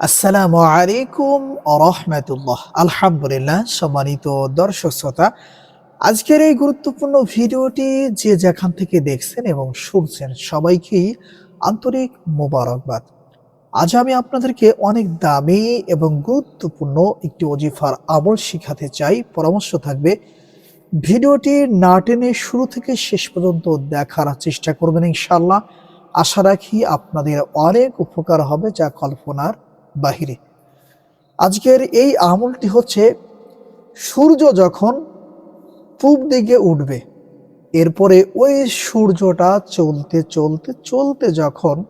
আসসালামু আলাইকুম রহমতুল্লাহ। আলহামদুলিল্লাহ, সম্মানিত দর্শক শ্রোতা, আজকের এই গুরুত্বপূর্ণ ভিডিওটি যে যেখান থেকে দেখছেন এবং শুনছেন সবাইকেই আন্তরিক মোবারকবাদ। আজ আমি আপনাদেরকে অনেক দামি এবং গুরুত্বপূর্ণ একটি অজিফার আমল শিখাতে চাই। পরামর্শ থাকবে, ভিডিওটি না টেনে শুরু থেকে শেষ পর্যন্ত দেখার চেষ্টা করবেন ইনশাল্লাহ আশা রাখি আপনাদের অনেক উপকার হবে যা কল্পনার বাহিরে। আজকের এই আমলটি হচ্ছে, সূর্য যখন পূব দিকে উঠবে, এরপরে ওই সূর্যটা চলতে চলতে চলতে যখন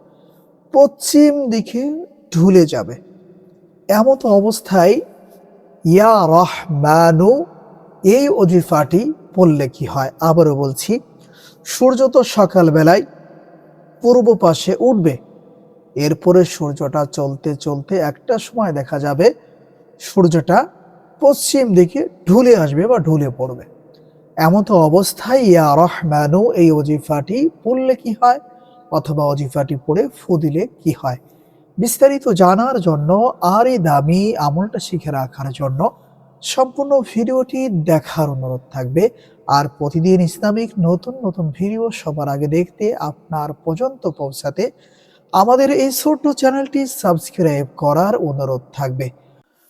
পশ্চিম দিকে ঢুলে যাবে, এমত অবস্থায় ইয়া রহমানু, এই অজিফাটি পড়লে কি হয়? আবারও বলছি, সূর্য তো সকালবেলায় পূর্ব পাশে উঠবে এরপরে সূর্যটা চলতে চলতে একটা সময় দেখা যাবে সূর্যটা পশ্চিম দিকে ঢুলে আসবে বা ঢুলে পড়বে। এমন তো অবস্থায়, ইয়া রহমানু, এই অজিফাটি পড়লে কি হয়? অথবা অজিফাটি পড়ে ফু দিলে কি হয়? বিস্তারিত জানার জন্য আর এই দামি আমলটা শিখে রাখার জন্য সম্পূর্ণ ভিডিওটি দেখার অনুরোধ থাকবে। আর প্রতিদিন ইসলামিক নতুন নতুন ভিডিও সবার আগে দেখতে আপনার পর্যন্ত পৌঁছাতে আমাদের এই ছোট্ট চ্যানেলটি সাবস্ক্রাইব করার অনুরোধ থাকবে।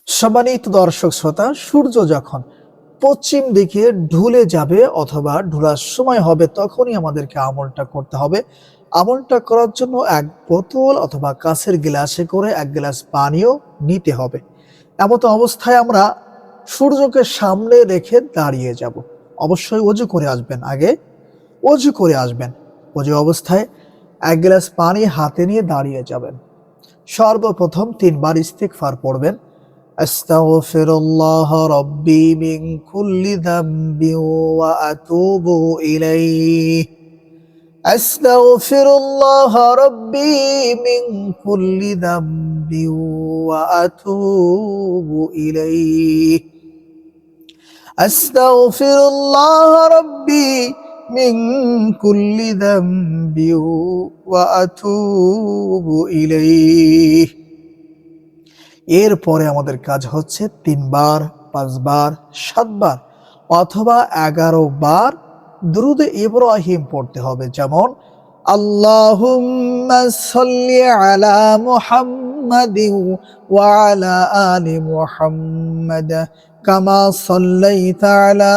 সম্মানিত দর্শক শ্রোতা, সূর্য যখন পশ্চিম দিকে ঢুলে যাবে অথবা ঢুলার সময় হবে, তখনই আমাদেরকে আমলটা করতে হবে। আমলটা করার জন্য এক বোতল অথবা কাছের গ্লাসে করে এক গ্লাস পানিও নিতে হবে। এমতো অবস্থায় আমরা সূর্যকে সামনে রেখে দাঁড়িয়ে যাব। অবশ্যই অজু করে আসবেন আগে। অজু করে আসবেন। অজু অবস্থায় এক গ্লাস পানি হাতে নিয়ে দাঁড়িয়ে যাবেন। সর্বপ্রথম তিনবার ইস্তেকফার পড়বেন। আস্তাগফিরুল্লাহ রব্বি মিন কুল্লি যামবি ওয়া আতুবু ইলাইহি। আস্তাগফিরুল্লাহ রব্বি মিন রব্বি من كل ذنب وأتوب إليه এরপরে আমাদের কাজ হচ্ছে তিনবার পাঁচবার সাতবার অথবা এগারো বার দ্রুত ইব্রাহিম পড়তে হবে যেমন আল্লাহুম্মা সাল্লি আলা মুহাম্মাদিন ওয়া আলা আলি মুহাম্মাদ কামা সাল্লাইতা আলা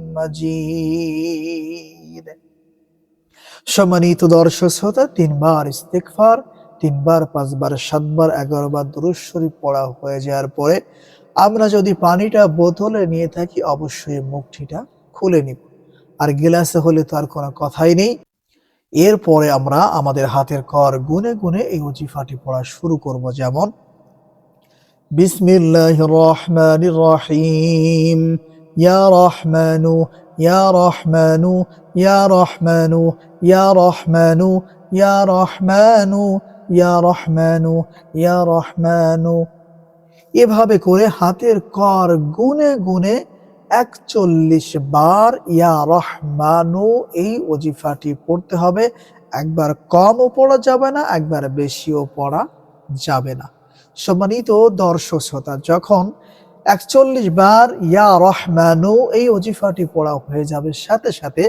সম্মানিত দর্শক শ্রোতা, তিনবার ইস্তেকফার তিনবার, পাঁচবার, সাতবার এগারো বার দুরুজ শরীফ পড়া হয়ে যাওয়ার পরে আমরা যদি পানিটা বোতলে নিয়ে থাকি, অবশ্যই মুখটিটা খুলে নিব। আর গিলাসে হলে তো আর কোনো কথাই নেই। এরপরে আমরা আমাদের হাতের কর গুনে গুনে এই ওজিফাটি পড়া শুরু করব। যেমন বিসমিল্লাহ রহমান রহিম। ইয়া রহমানু ইয়া রহমানু ইয়া রহমানু ইয়া রহমানু ইয়া রহমানু ইয়া রহমানু ইয়া রহমানু এভাবে করে হাতের কর গুনে গুনে একচল্লিশ বার ইয়া রহমানু এই অজিফাটি পড়তে হবে। একবার কমও পড়া যাবে না, একবার বেশিও পড়া যাবে না। সম্মানিত দর্শক শ্রোতা, যখন একচল্লিশ বার, ইয়া রহমানু এই অজিফাটি পড়া হয়ে যাবে। সাথে সাথে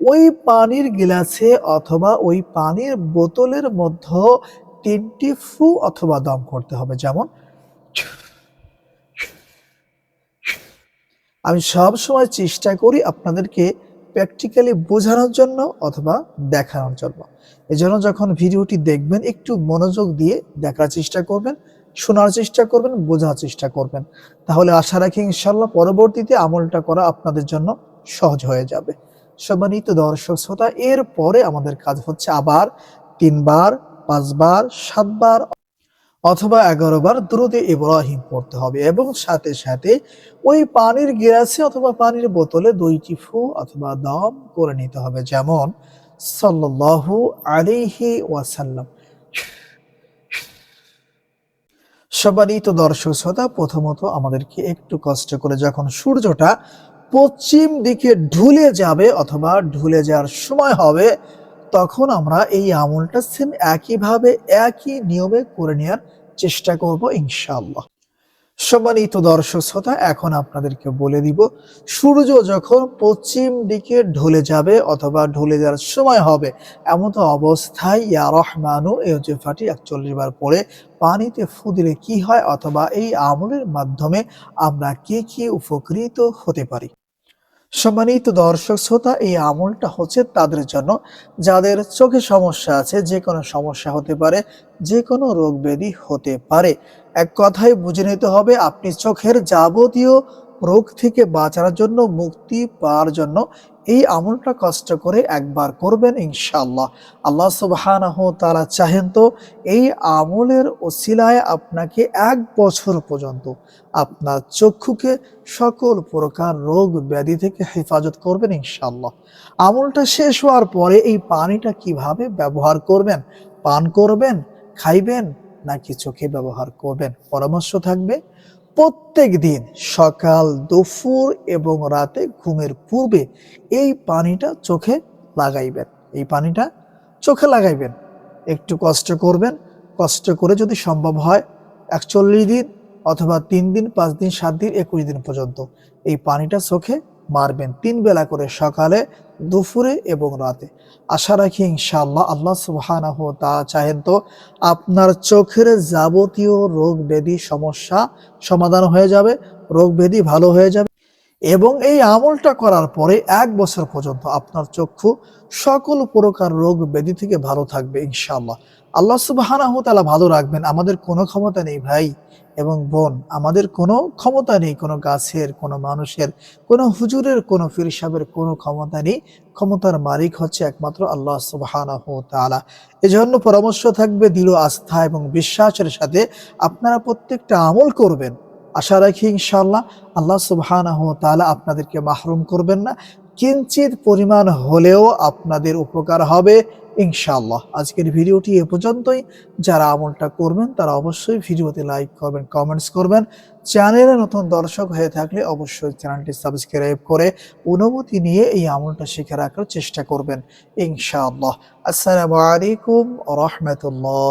ওই পানির গিলাসে অথবা ওই পানির বোতলের মধ্যে তিনটি ফু অথবা দম করতে হবে। যেমন, আমি সব সময় চেষ্টা করি আপনাদেরকে প্র্যাকটিক্যালি বোঝানোর জন্য অথবা দেখানোর জন্য। এজন্য যখন ভিডিওটি দেখবেন, একটু মনোযোগ দিয়ে দেখার চেষ্টা করবেন। শোনার চেষ্টা করবেন, বোঝার চেষ্টা করবেন। তাহলে আশা রাখি ইনশাল্লাহ পরবর্তীতে আমলটা করা আপনাদের জন্য সহজ হয়ে যাবে। সম্মানিত দর্শক শ্রোতা, এরপরে আমাদের কাজ হচ্ছে আবার তিনবার, পাঁচবার, সাতবার অথবা এগারো বার দ্রুদে ইব্রাহিম পড়তে হবে এবং সাথে সাথে ওই পানির গিলাসে অথবা পানির বোতলে দুইটি ফু অথবা দম করে নিতে হবে। যেমন সাল্লাল্লাহু আলিহি ওয়াসাল্লাম। সম্মানিত দর্শক শ্রোতা, প্রথমত আমাদেরকে একটু কষ্ট করে যখন সূর্যটা পশ্চিম দিকে ঢুলে যাবে অথবা ঢুলে যাওয়ার সময় হবে, তখন আমরা এই আমলটা সেম একইভাবে একই নিয়মে করে নেওয়ার চেষ্টা করব ইনশাআল্লাহ। সম্মানিত দর্শক শ্রোতা, এখন আপনাদেরকে বলে দিব, সূর্য যখন পশ্চিম দিকে ঢলে যাবে অথবা ঢলে যাওয়ার সময় হবে, এমন তো অবস্থায়, ইয়া রহমানু, এই ওজিফাটি একচল্লিশ বার পরে পানিতে ফু দিলে কি হয় অথবা এই আমলের মাধ্যমে আমরা কে কি উপকৃত হতে পারি? সম্মানিত দর্শক শ্রোতা, এই আমলটা হচ্ছে তাদের জন্য, যাদের চোখে সমস্যা আছে, যে কোনো সমস্যা হতে পারে, যে কোনো রোগ ব্যাধি হতে পারে। এক কথায় বুঝে নিতে হবে, আপনি চোখের যাবতীয় রোগ থেকে বাঁচার জন্য, মুক্তি পাওয়ার জন্য এই আমলটা কষ্ট করে একবার করবেন ইনশাআল্লাহ। আল্লাহ সুবহানাহ তারা চাহেন তো এই আমলের ওসিলায় আপনাকে এক বছর পর্যন্ত আপনার চক্ষুকে সকল প্রকার রোগ ব্যাধি থেকে হেফাজত করবেন ইনশাল্লাহ আমলটা শেষ হওয়ার পরে এই পানিটা কীভাবে ব্যবহার করবেন, পান করবেন, খাইবেন নাকি চোখে ব্যবহার করবেন? পরামর্শ থাকবে প্রত্যেক দিন সকাল, দুপুর এবং রাতে ঘুমের পূর্বে এই পানিটা চোখে লাগাইবেন। এই পানিটা চোখে লাগাইবেন। একটু কষ্ট করবেন। কষ্ট করে যদি সম্ভব হয়, একচল্লিশ দিন অথবা তিন দিন, পাঁচ দিন, সাত দিন, একুশ দিন পর্যন্ত এই পানিটা চোখে মারবেন তিন বেলা করে সকালে, দুপুরে এবং রাতে। আশা রাখি ইনশাআল্লাহ আল্লাহ সুবহানাহু তা চাহেন তো আপনার চোখের যাবতীয় রোগ ব্যাধি সমস্যা সমাধান হয়ে যাবে, রোগ ব্যাধি ভালো হয়ে যাবে এবং এই আমলটা করার পরে এক বছর পর্যন্ত আপনার চক্ষু সকল প্রকার রোগ ব্যাধি থেকে ভালো থাকবে ইনশাআল্লাহ। আল্লাহ সুবহানাহু তাআলা ভালো রাখবেন। আমাদের কোনো ক্ষমতা নেই ভাই। এবং বোন, আমাদের কোনো ক্ষমতা নেই কোনো গাছের, কোনো মানুষের, কোনো হুজুরের, কোনো পীর সাহেবের কোনো ক্ষমতা নেই। ক্ষমতার মালিক হচ্ছে একমাত্র আল্লাহ সুবহানাহু তাআলা। এজন্য পরামর্শ থাকবে দৃঢ় আস্থা এবং বিশ্বাসের সাথে আপনারা প্রত্যেকটা আমল করবেন। আশা রাখি ইনশাল্লাহ আল্লাহ সুবহানাহু তাআলা আপনাদেরকে মাহরুম করবেন না। কিঞ্চিত পরিমাণ হলেও আপনাদের উপকার হবে, ইনশাআল্লাহ। আজকের ভিডিওটি এ পর্যন্তই। যারা আমলটা করবেন, তারা অবশ্যই ভিডিওতে লাইক করবেন, কমেন্টস করবেন। চ্যানেলে নতুন দর্শক হয়ে থাকলে অবশ্যই চ্যানেলটি সাবস্ক্রাইব করে অনুমতি নিয়ে এই আমলটা শিখে রাখার চেষ্টা করবেন, ইনশাআল্লাহ। আসসালামু আলাইকুম রহমতুল্লাহ।